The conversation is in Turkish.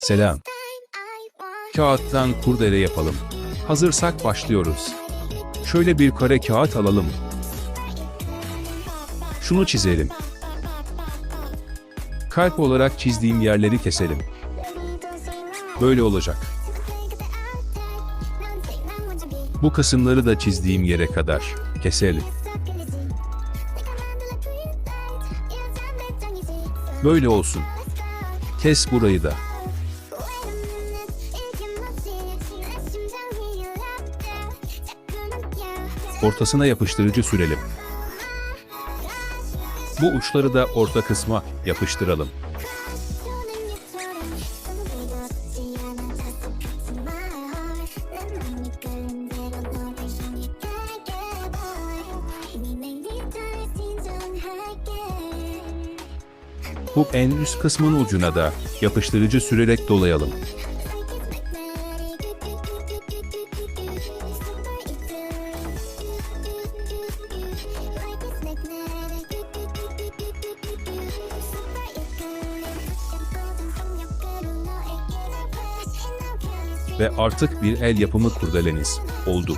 Selam. Kağıttan kurdele yapalım. Hazırsak başlıyoruz. Şöyle bir kare kağıt alalım. Şunu çizelim. Kalp olarak çizdiğim yerleri keselim. Böyle olacak. Bu kısımları da çizdiğim yere kadar keselim. Böyle olsun. Kes burayı da. Ortasına yapıştırıcı sürelim. Bu uçları da orta kısma yapıştıralım. Bu en üst kısmın ucuna da yapıştırıcı sürerek dolayalım. Ve artık bir el yapımı kurdeleniz oldu.